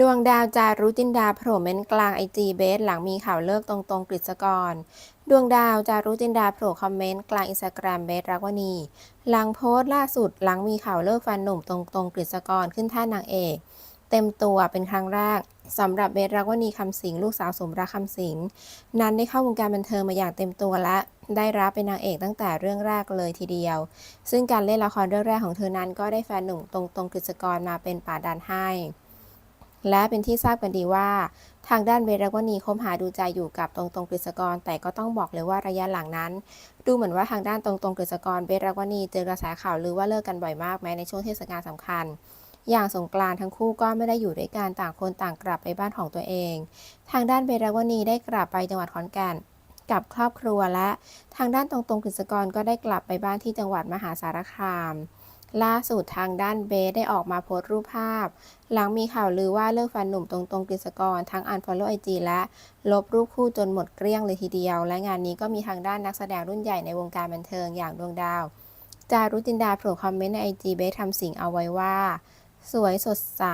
ดวงดาวจารุจินดาโผล่เม้นกลางไอจีเบสหลังมีข่าวเลิกตรงๆกฤษกร ดวงดาวจารุจินดาโผล่คอมเมนต์กลางอินสตาแกรมเบสรักวณี หลังโพสต์ล่าสุดหลังมีข่าวเลิกแฟนหนุ่มตรงๆกฤษกรขึ้นท่านางเอก เต็มตัวเป็นครั้งแรกสำหรับเบสรักวณีคำสิงลูกสาวสมรักคำสิงนั้นได้เข้าวงการบันเทิงมาอย่างเต็มตัวและได้รับเป็นนางเอกตั้งแต่เรื่องแรกเลยทีเดียว ซึ่งการเล่นละครเรื่องแรกของเธอนั้นก็ได้แฟนหนุ่มตรงๆกฤษกรมาเป็นป่าดันให้ และเป็นที่ทราบกันดีว่า ทางด้านเบสรักวณีคบหาดูใจอยู่กับตรงตรงกฤษกร แต่ก็ต้องบอกเลยว่าระยะหลังนั้น ดูเหมือนว่าทางด้านตรงตรงกฤษกรเบสรักวณีเจอกระแสข่าวลือว่าเลิกกันบ่อยมากแม้ในช่วงเทศกาลสำคัญ อย่างสงกรานต์ทั้งคู่ก็ไม่ได้อยู่ด้วยกันต่างคนต่างกลับไปบ้านของตัวเอง ทางด้านเบสรักวณีได้กลับไปจังหวัดขอนแก่นกับครอบครัวและ ทางด้านตรงตรงกฤษกรก็ได้กลับไปบ้านที่จังหวัดมหาสารคาม ล่าสุดทางด้านเบสได้ออกมาโพสต์รูปภาพ หลังมีข่าวลือว่าเลิกแฟนหนุ่มตรงตรงกฤษกรทั้งอันฟอลโล่ไอจีและ ลบรูปคู่จนหมดเกลี้ยงเลยทีเดียว และงานนี้ก็มีทางด้านนักแสดงรุ่นใหญ่ในวงการบันเทิงอย่างดวงดาว จารุจินดาโผล่คอมเมนต์ในไอจีเบสทำสิ่งเอาไว้ว่า สวยสดใส